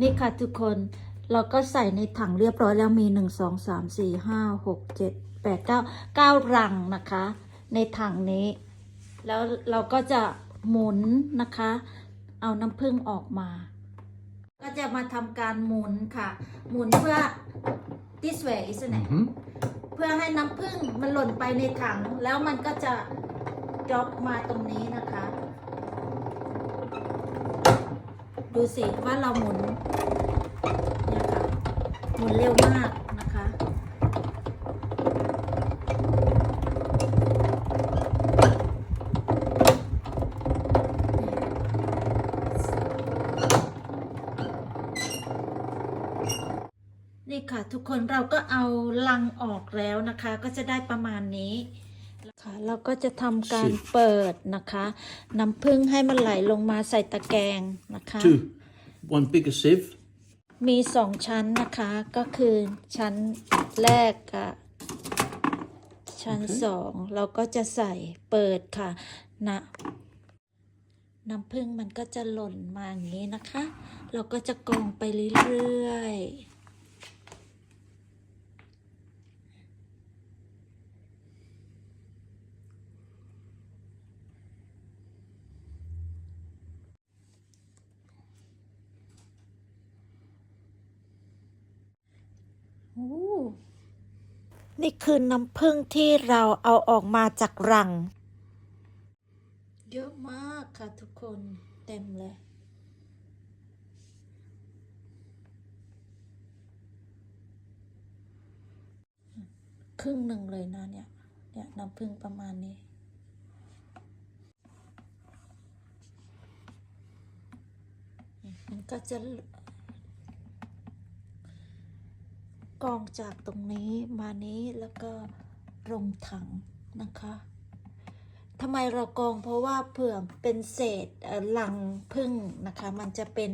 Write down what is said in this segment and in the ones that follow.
นี่ค่ะทุกคนเราก็ใส่ในถังเรียบร้อยแล้วมีหนึ่งสองสามสี่ห้าหกเจ็ดแปดเก้าเก้ารังนะคะ ในถังนี้ แล้วเราก็จะหมุนนะคะ เอาน้ำผึ้งออกมา ก็จะมาทำการหมุนค่ะ หมุนเพื่อ this way isn't it hmm เพื่อให้น้ำผึ้งมันหล่นไปในถัง แล้วมันก็จะดรอปมาตรงนี้นะคะ ดูสิว่าเราหมุนเนี่ยค่ะหมุนเร็วมากนะคะนี่ค่ะทุกคนเราก็เอาลังออกแล้วนะคะ ก็จะได้ประมาณนี้ ค่ะเราก็จะทำการสิเปิดนะคะน้ำผึ้งให้มันไหลลงมาใส่ตะแกรงนะคะ Two. One bigger sieve. มีสองชั้นนะคะก็คือชั้นแรกกับชั้นโอเคสองเราก็จะใส่เปิดค่ะนะน้ำผึ้งมันก็จะหล่นมาอย่างนี้นะคะ เราก็จะกรองไปเรื่อยๆ โอ้ นี่คือน้ำผึ้งที่เราเอาออกมาจากรัง เยอะมากค่ะทุกคนเต็มเลย ครึ่งหนึ่งเลยนะเนี่ย เนี่ยน้ำผึ้งประมาณนี้มันก็จะ กรองจากตรงนี้มานี้แล้วก็ลงถังนะคะทำไมเรากรองเพราะว่าเผื่อเป็นเศษเอ่อลังพึ่งนะคะ มันจะเป็น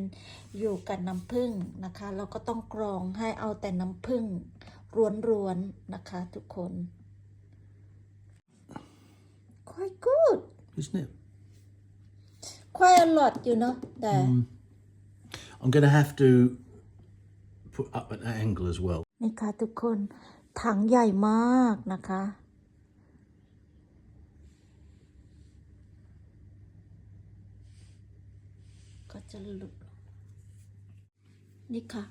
อยู่กับน้ำพึ่งนะคะ เราก็ต้องกรองให้เอาแต่น้ำพึ่งร้วนๆนะคะทุกคน quite good Isn't it? quite a lot you know แต่ I'm going to have to put up an angle as well. นี่ค่ะทุกคนถังใหญ่มากนะคะ ก็จะหลุด นี่ค่ะ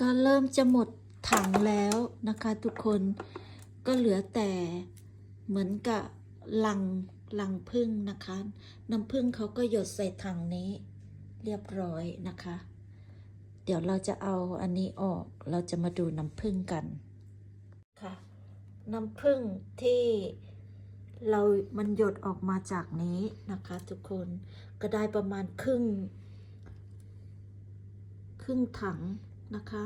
ก็เริ่มจะหมดถังแล้วนะคะทุกคนก็เหลือแต่เหมือนกับลังลังพึ่งนะคะ น้ำพึ่งเขาก็หยดใส่ถังนี้เรียบร้อยนะคะ เดี๋ยวเราจะเอาอันนี้ออก เราจะมาดูน้ำผึ้งกัน ค่ะ น้ำผึ้งที่เรามันหยดออกมาจากนี้นะคะทุกคน ก็ได้ประมาณครึ่ง ครึ่งถังนะคะ